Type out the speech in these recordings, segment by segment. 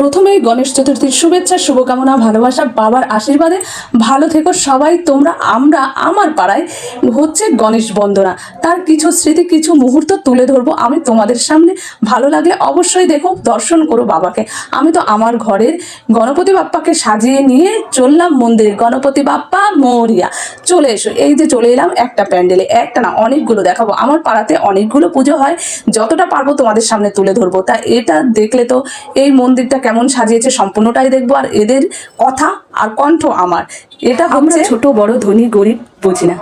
প্রথমেই গণেশ চতুর্থীর শুভেচ্ছা, শুভকামনা, ভালোবাসা, বাবার আশীর্বাদে ভালো থেকো সবাই, তোমরা, আমরা, আমার পাড়ায় হচ্ছে গণেশ বন্দনা। তার কিছু স্মৃতি, কিছু মুহূর্ত তুলে ধরবো আমি তোমাদের সামনে। ভালো লাগলে অবশ্যই দেখো, দর্শন করো বাবাকে। আমি তো আমার ঘরের গণপতি বাপ্পাকে সাজিয়ে নিয়ে চললাম মন্দিরে। গণপতি বাপ্পা মরিয়া, চলে এসো। এই যে চলে এলাম একটা প্যান্ডেলে, একটা না, অনেকগুলো দেখাবো। আমার পাড়াতে অনেকগুলো পুজো হয়, যতটা পারব তোমাদের সামনে তুলে ধরবো। তা এটা দেখলে তো এই মন্দিরটা কেমন সাজিয়েছে সম্পূর্ণটাই দেখব আর এদের কথা আর কণ্ঠ আমার। এটা আমরা ছোট বড় ধনী গরিব বুঝি না।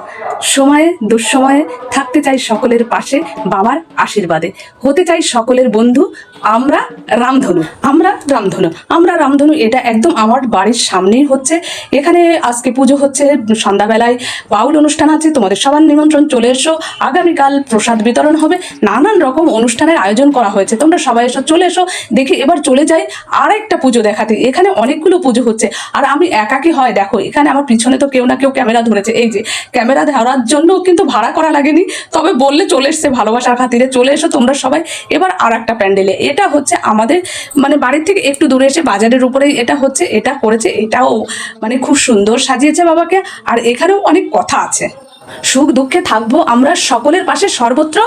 সময়ে দুঃসময়ে থাকতে চাই সকলের পাশে বাবার আশীর্বাদে। হতে চাই সকলের বন্ধু আমরা রামধনু আমরা রামধনু আমরা রামধনু, এটা একদম আমার বাড়ির সামনেই হচ্ছে। এখানে আজকে পুজো হচ্ছে, সন্ধ্যাবেলায় বাউল অনুষ্ঠান আছে, তোমাদের সবার নিমন্ত্রণ চলে এসো। আগামীকাল প্রসাদ বিতরণ হবে, নানান রকম অনুষ্ঠানের আয়োজন করা হয়েছে। তোমরা সবাই এসো, চলে এসো, দেখে এবার চলে যাই আর একটা পুজো দেখাতে। এখানে অনেকগুলো পুজো হচ্ছে, আর আমি একাকি হয়, দেখো, এখানে আমার পিছনে তো কেউ না কেউ ক্যামেরা ধরেছে। এই যে, ক্যামেরা ধরার জন্য কিন্তু ভাড়া করা লাগেনি, তবে বললে চলে এসছে ভালোবাসার খাতিরে। চলে এসো তোমরা সবাই, এবার আর একটা প্যান্ডেলে। এটা হচ্ছে আমাদের মানে বাড়ির থেকে একটু দূরে এসে বাজারের উপরে এটা হচ্ছে, এটা করেছে, এটাও মানে খুব সুন্দর সাজিয়েছে বাবাকে। আর এখানেও অনেক কথা আছে। সুখ দুঃখে থাকব, আমরা সকলের পাশে সর্বত্র,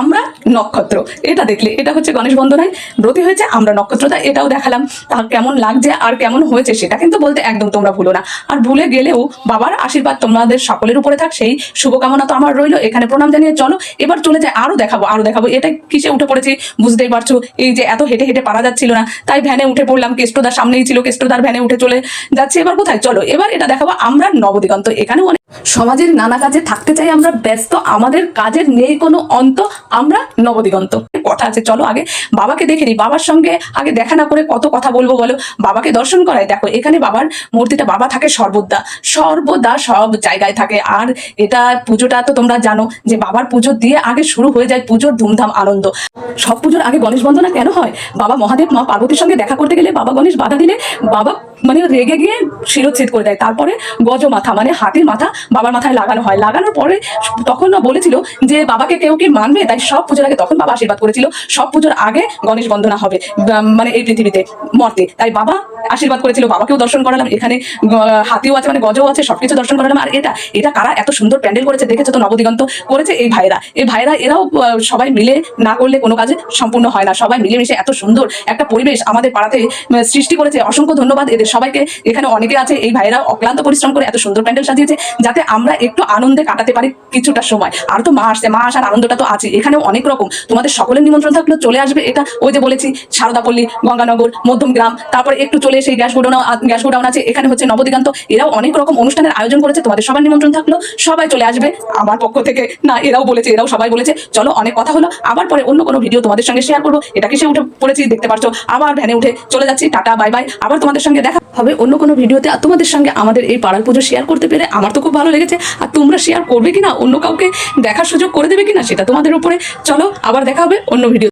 আমরা নক্ষত্র। এটা দেখলে, এটা হচ্ছে গণেশ বন্দনায় ব্রতী হয়েছে, আমরা নক্ষত্রটা এটাও দেখালাম। তা কেমন লাগছে আর কেমন হয়েছে, সেটা কিন্তু বলতে একদম তোমরা ভুলো না। আর ভুলে গেলেও বাবার আশীর্বাদ তোমাদের সকলের উপরে থাক, সেই শুভকামনা তো আমার রইল, এখানে প্রণাম জানিয়ে চলো। এবার চলে যায় আরও দেখাবো আরও দেখাবো, এটা কিসে উঠে পড়েছি বুঝতেই পারছ? এই যে এত হেঁটে হেঁটে পারা যাচ্ছিল না, তাই ভ্যানে উঠে পড়লাম, কেষ্টদার সামনেই ছিল, কেষ্টদার ভ্যানে উঠে চলে যাচ্ছে। এবার কোথায়? চলো, এবার এটা দেখাবো আমরা নবদিগন্ত, এখানেও অনেক সমাজের নানা কাজে থাকতে চাই, আমরা ব্যস্ত, আমাদের কাজের নেই কোনো অন্ত, আমরা নবদিগন্ত। কথা আছে, চলো আগে বাবাকে দেখে নিই, বাবার সঙ্গে আগে দেখা না করে কত কথা বলব বলো। বাবাকে দর্শন করায় দেখো, এখানে বাবার মূর্তিটা, বাবা থাকে সর্বদা সর্বদা সব জায়গায় থাকে। আর এটা পুজোটা তো তোমরা জানো যে বাবার পুজো দিয়ে আগে শুরু হয়ে যায় পুজোর ধুমধাম আনন্দ। সব পুজোর আগে গণেশ বন্দনা কেন হয়? বাবা মহাদেব মা পার্বতীর সঙ্গে দেখা করতে গেলে বাবা গণেশ বাধা দিলে বাবা মানে রেগে গিয়ে শিরোচ্ছেদ করে দেয়। তারপরে গজ মাথা মানে হাতির মাথা বাবার মাথায় লাগানো হয়। লাগানোর পরে তখন বলেছিল যে বাবাকে কেউ কি মানবে? তাই সব পুজোর আগে তখন বাবা আশীর্বাদ করেছিল। সব পুজোর আগে গণেশ বন্দনা হবে মানে এই পৃথিবীতে মর্তে। তাই বাবা আশীর্বাদ করেছিল, বাবাকেও দর্শন করালাম। এখানে হাতিও আছে মানে গজও আছে, সবকিছু দর্শন করালাম। আর এটা এটা কারা এত সুন্দর প্যান্ডেল করেছে দেখেছ তো নবদিগন্ত? করেছে এই ভাইরা এই ভাইরা এরাও সবাই মিলে না করলে কোনো কাজে সম্পূর্ণ হয় না। সবাই মিলেমিশে এত সুন্দর একটা পরিবেশ আমাদের পাড়াতে সৃষ্টি করেছে। অসংখ্য ধন্যবাদ এদের সবাইকে এখানে অনেকে আছে, এই ভাইরা অক্লান্ত পরিশ্রম করে এত সুন্দর প্যান্ডেল সাজিয়েছে যাতে আমরা একটু আনন্দে কাটাতে পারি কিছুটা সময়। আর তো মা আসছে, মা আসার আনন্দটা তো আছে এখানেও অনেক রকম। তোমাদের সকলের নিমন্ত্রণ থাকলেও চলে আসবে এটা ওই যে বলেছি, সারদাপল্লী, গঙ্গানগর, মধ্যম গ্রাম, তারপরে একটু চলে এসে গ্যাস গোডাউন গ্যাস গোডাউন আছে, এখানে হচ্ছে নবদিগান্ত। এরাও অনেক রকম অনুষ্ঠানের আয়োজন করেছে, তোমাদের সবার নিমন্ত্রণ থাকল, সবাই চলে আসবে। আমার পক্ষ থেকে, না, এরাও বলেছে, এরাও সবাই বলেছে, চলো অনেক কথা হলো, আবার পরে অন্য কোনো ভিডিও তোমাদের সঙ্গে শেয়ার করব। এটা কিসে উঠে পড়েছি, দেখতে পারছ, আবার ভ্যানে উঠে চলে যাচ্ছি, টাটা বাই বাই আবার তোমাদের সঙ্গে দেখা হবে অন্য কোনো ভিডিওতে। আর তোমাদের সঙ্গে আমাদের এই পাড়ার পুজো শেয়ার করতে পেরে আমার তো খুব ভালো লেগেছে। আর তোমরা শেয়ার করবে কিনা, অন্য কাউকে দেখার সুযোগ করে দেবে কিনা, সেটা তোমাদের উপরে। চলো, আবার দেখা হবে অন্য ভিডিও